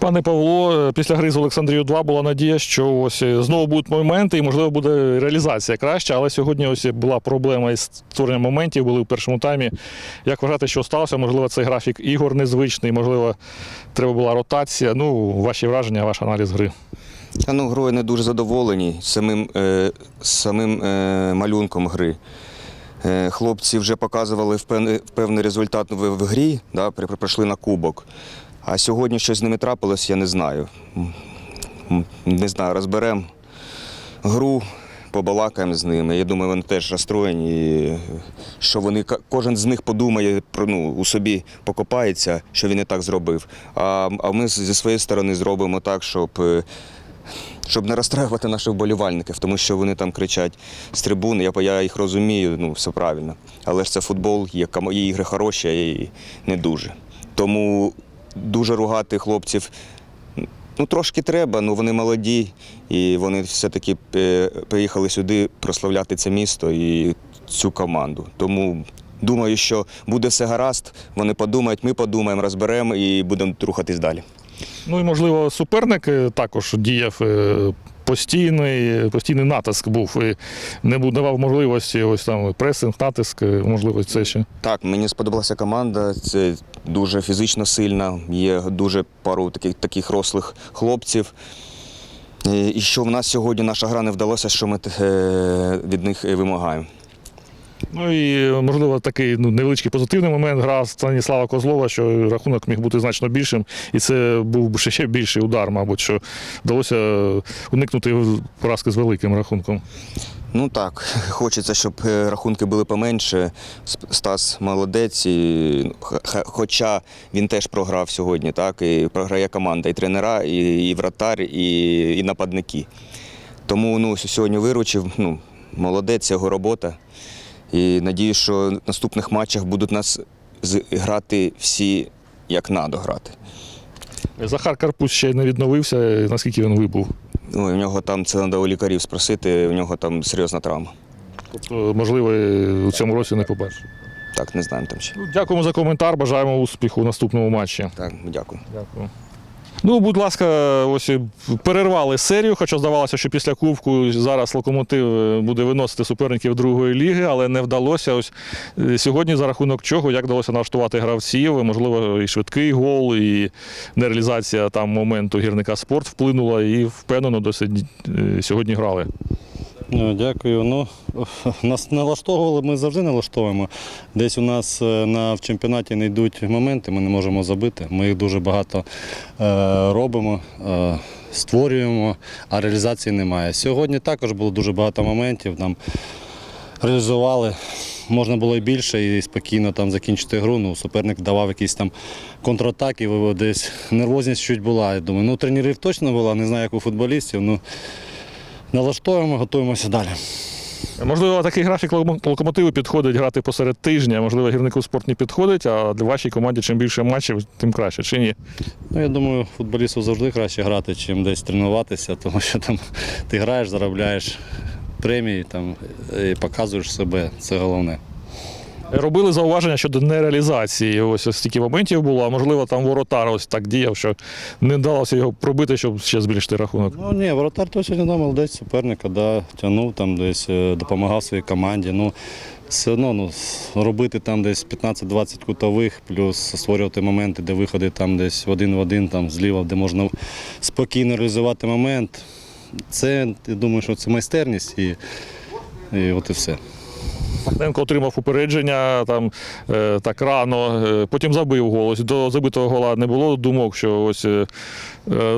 Пане Павло, е, після гри з Олександрією 2 була надія, що ось е, знову будуть моменти і, можливо, буде реалізація краща, але сьогодні ось була проблема із створенням моментів, були в першому таймі. Як вважати, що сталося? Можливо, цей графік ігор незвичний, можливо, треба була ротація. Ну, ваші враження, ваш аналіз гри. Та ну, грою не дуже задоволені самим, е, самим е, малюнком гри. Е, хлопці вже показували певний результат в, в грі, да, при- при- прийшли на кубок. А сьогодні щось з ними трапилось, я не знаю. Не знаю, розберемо гру, побалакаємо з ними. Я думаю, вони теж розстроєні, і, що вони кожен з них подумає ну, у собі покопається, що він не так зробив. А, а ми зі своєї сторони зробимо так, щоб. е, щоб не розстраювати наших вболівальників, тому що вони там кричать з трибуни. Я, я їх розумію, ну все правильно. Але ж це футбол, є, є ігри хороші, а і не дуже. Тому дуже ругати хлопців. Ну, трошки треба, але вони молоді, і вони все-таки е, приїхали сюди прославляти це місто і цю команду. Тому думаю, що буде все гаразд. Вони подумають, ми подумаємо, розберемо і будемо рухатись далі. Ну і можливо, суперник також діяв е, постійний, постійний натиск був і не давав можливості ось там пресинг, натиск, е, можливо, це ще. Так, мені сподобалася команда. Це дуже фізично сильна. Є дуже пару таких таких рослих хлопців. І і що в нас сьогодні наша гра не вдалося, що ми е, від них вимагаємо. Ну і можливо такий ну, невеличкий позитивний момент. Гра Станіслава Козлова, що рахунок міг бути значно більшим, і це був би ще більший удар, мабуть, що вдалося уникнути поразки з великим рахунком. Ну так, хочеться, щоб е, рахунки були поменше. Стас молодець, і, ну, хоча він теж програв сьогодні, так, і програє команда, і тренера, і, і вратар, і, і нападники. Тому ну, сьогодні виручив, ну, молодець, його робота. І надію, що в наступних матчах будуть нас грати всі як треба грати. Захар Карпус ще не відновився, наскільки він вибув. Ну, в нього там це треба у лікарів спросити, у нього там серйозна травма. Тобто, можливо, у цьому році не побачив. Так, не знаємо там ще. Ну, Дякуємо за коментар. Бажаємо успіху у наступному матчі. Так, дякую. Дякую. Ну, будь ласка, ось перервали серію, хоча здавалося, що після Кубку зараз локомотив е, буде виносити суперників другої ліги, але не вдалося. Ось е, сьогодні за рахунок чого, як вдалося налаштувати гравців, можливо, і швидкий гол, і нереалізація там моменту гірника спорт вплинула і впевнено досить е, сьогодні грали. Ну, Дякую. Ну, нас налаштовували, ми завжди налаштовуємо. Десь у нас е, на, в чемпіонаті не йдуть моменти, ми не можемо забити. Ми їх дуже багато е, робимо, е, створюємо, а реалізації немає. Сьогодні також було дуже багато моментів. Там реалізували. Можна було і більше, і спокійно там закінчити гру. Ну, суперник давав якісь там контратаки, десь нервозність чуть була. Я думаю, ну тренерів точно була, не знаю, як у футболістів. Ну, налаштовуємо, готуємося далі. Можливо, такий графік локомотиву підходить грати посеред тижня, можливо, гірнику спорт не підходить, а для вашій команді чим більше матчів, тим краще, чи ні? Ну, я думаю, футболісту завжди краще грати, чим десь тренуватися, тому що там ти граєш, заробляєш премії там, і показуєш себе. Це головне. Робили зауваження щодо нереалізації. Ось ось стільки моментів було, а можливо, там воротар ось так діяв, що не вдалося його пробити, щоб ще збільшити рахунок. Ну ні, воротар то сьогодні да, молодець суперника, да, тягнув там десь, е, допомагав своїй команді. Ну, все одно ну, робити там десь 15-20 кутових, плюс створювати моменти, де виходи там десь один в один, там зліва, де можна спокійно реалізувати момент. Це, я думаю, що це майстерність і, і от і все. Мартенко отримав упередження там е, так рано, е, потім забив гол. До забитого гола не було думок, що ось е,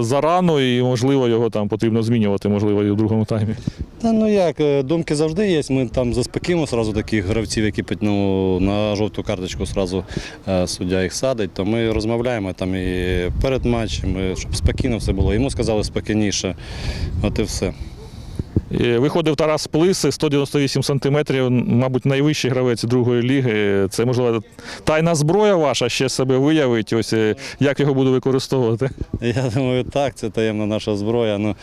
зарано і можливо його там потрібно змінювати, можливо, і в другому таймі. Та ну як, думки завжди є. Ми там заспокоїмо сразу таких гравців, які ну, на жовту карточку сразу е, суддя їх садить, то ми розмовляємо там і перед матчем, щоб спокійно все було. Йому сказали спокійніше. От і все. Виходив Тарас Плис, 198 сантиметрів, мабуть, найвищий гравець другої ліги. Це, можливо, тайна зброя ваша ще себе виявить. Ось е, як його буду використовувати. Я думаю, так, це таємна наша зброя. Ну,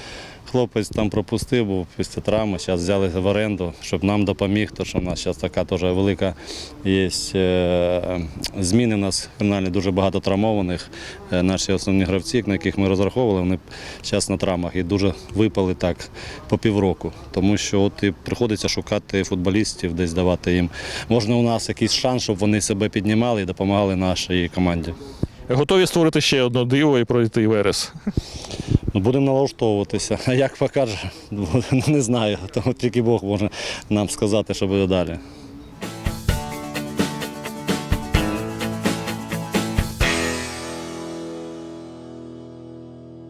хлопець там пропустив, був після травми. Зараз взяли в оренду, щоб нам допоміг, тому що в нас зараз така теж велика є е, зміни. У нас в фіналі дуже багато травмованих. Е, Наші основні гравці, на яких ми розраховували, вони зараз на травмах і дуже випали так по півроку. Тому що от і приходиться шукати футболістів, десь давати їм. Можна у нас якийсь шанс, щоб вони себе піднімали і допомагали нашій команді. Готові створити ще одне диво і пройти Верес. Ну, будемо налаштовуватися. А як покаже, не знаю. Тому тільки Бог може нам сказати, що буде далі.